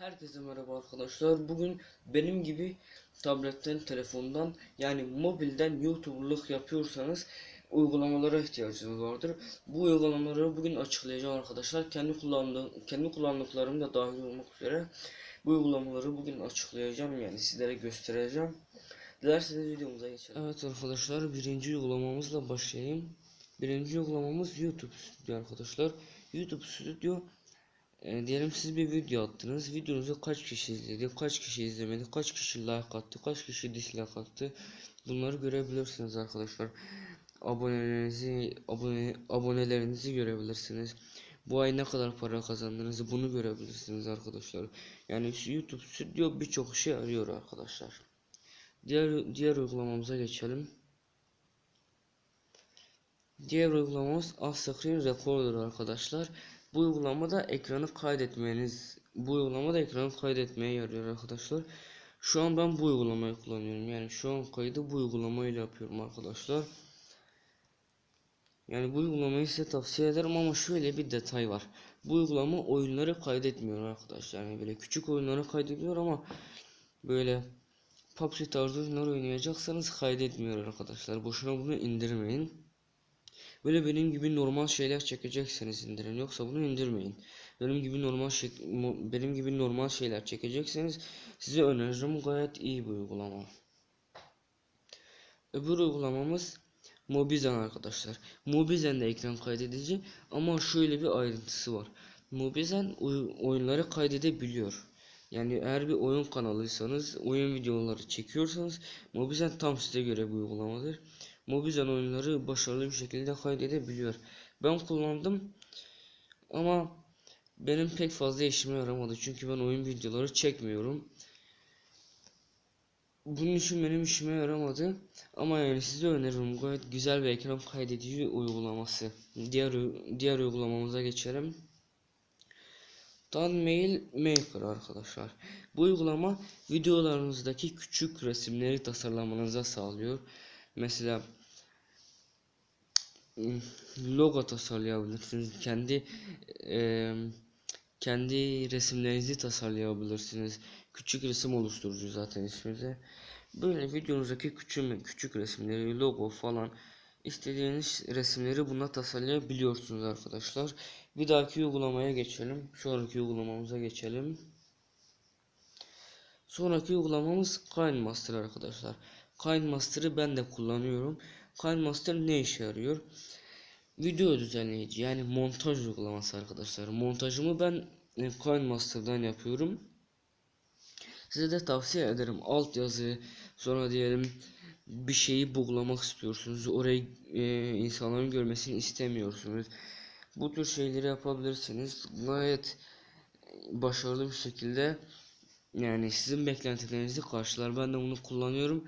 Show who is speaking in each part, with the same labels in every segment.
Speaker 1: Herkese merhaba arkadaşlar. Bugün benim gibi tabletten, telefondan yani mobilden YouTuber'lık yapıyorsanız uygulamalara ihtiyacınız vardır. Bu uygulamaları bugün açıklayacağım arkadaşlar. Kendi kullandığım, kendi kullandıklarım da dahil olmak üzere bu uygulamaları bugün açıklayacağım yani sizlere göstereceğim. Dilerseniz videomuza geçelim. Evet arkadaşlar birinci uygulamamızla başlayayım. Birinci uygulamamız YouTube Studio arkadaşlar. YouTube Studio e, diyelim siz bir video attınız. Videonuzu kaç kişi izledi, kaç kişi izlemedi, kaç kişi like attı, kaç kişi dislike attı. Bunları görebilirsiniz arkadaşlar. Abonelerinizi, abone, abonelerinizi görebilirsiniz. Bu ay ne kadar para kazandığınızı bunu görebilirsiniz arkadaşlar. Yani YouTube Studio birçok şey arıyor arkadaşlar. Diğer diğer uygulamamıza geçelim. Diğer uygulamamız Screen Recorder arkadaşlar. Bu uygulamada ekranı kaydetmeniz, bu uygulamada ekranı kaydetmeye yarıyor arkadaşlar. Şu an ben bu uygulamayı kullanıyorum. Yani şu an kaydı bu uygulamayla yapıyorum arkadaşlar. Yani bu uygulamayı size tavsiye ederim ama şöyle bir detay var. Bu uygulama oyunları kaydetmiyor arkadaşlar. Yani böyle küçük oyunları kaydediyor ama böyle PUBG tarzı oyunlar oynayacaksanız kaydetmiyor arkadaşlar. Boşuna bunu indirmeyin. Böyle benim gibi normal şeyler çekecekseniz indirin. Yoksa bunu indirmeyin. Benim gibi normal şey, benim gibi normal şeyler çekecekseniz size öneririm gayet iyi bir uygulama. Öbür uygulamamız Mobizen arkadaşlar. Mobizen de ekran kaydedici ama şöyle bir ayrıntısı var. Mobizen oy oyunları kaydedebiliyor. Yani eğer bir oyun kanalıysanız, oyun videoları çekiyorsanız Mobizen tam size göre bir uygulamadır. Mobizen oyunları başarılı bir şekilde kaydedebiliyor. Ben kullandım ama benim pek fazla işime yaramadı. Çünkü ben oyun videoları çekmiyorum. Bunun için benim işime yaramadı. Ama yani size öneririm. Gayet güzel bir ekran kaydedici uygulaması. Diğer diğer uygulamamıza geçelim. Thumbnail Maker arkadaşlar. Bu uygulama videolarınızdaki küçük resimleri tasarlamanıza sağlıyor. Mesela logo tasarlayabilirsiniz. Kendi e, kendi resimlerinizi tasarlayabilirsiniz. Küçük resim oluşturucu zaten ismi Böyle videonuzdaki küçük küçük resimleri, logo falan istediğiniz resimleri buna tasarlayabiliyorsunuz arkadaşlar. Bir dahaki uygulamaya geçelim. Sonraki uygulamamıza geçelim. Sonraki uygulamamız KineMaster arkadaşlar. KineMaster'ı ben de kullanıyorum. KineMaster ne işe yarıyor? Video düzenleyici yani montaj uygulaması arkadaşlar. Montajımı ben e, KineMaster'dan yapıyorum. Size de tavsiye ederim. Altyazı sonra diyelim bir şeyi buglamak istiyorsunuz. Orayı e, insanların görmesini istemiyorsunuz. Bu tür şeyleri yapabilirsiniz. Gayet başarılı bir şekilde yani sizin beklentilerinizi karşılar. Ben de bunu kullanıyorum.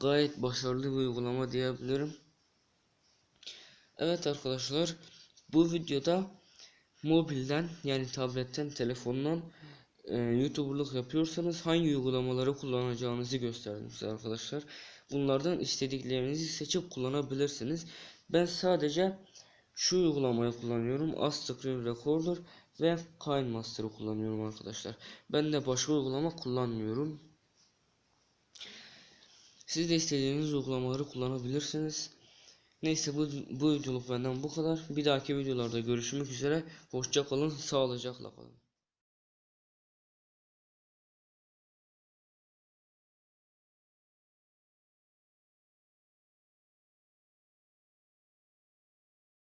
Speaker 1: Gayet başarılı bir uygulama diyebilirim. Evet arkadaşlar bu videoda mobilden yani tabletten telefondan e, youtuberlık yapıyorsanız hangi uygulamaları kullanacağınızı gösterdim size arkadaşlar. Bunlardan istediklerinizi seçip kullanabilirsiniz. Ben sadece şu uygulamayı kullanıyorum. Ascreen Recorder ve KineMaster'ı kullanıyorum arkadaşlar. Ben de başka uygulama kullanmıyorum. Siz de istediğiniz uygulamaları kullanabilirsiniz. Neyse bu, bu videoluk benden bu kadar. Bir dahaki videolarda görüşmek üzere. Hoşça kalın, sağlıcakla kalın.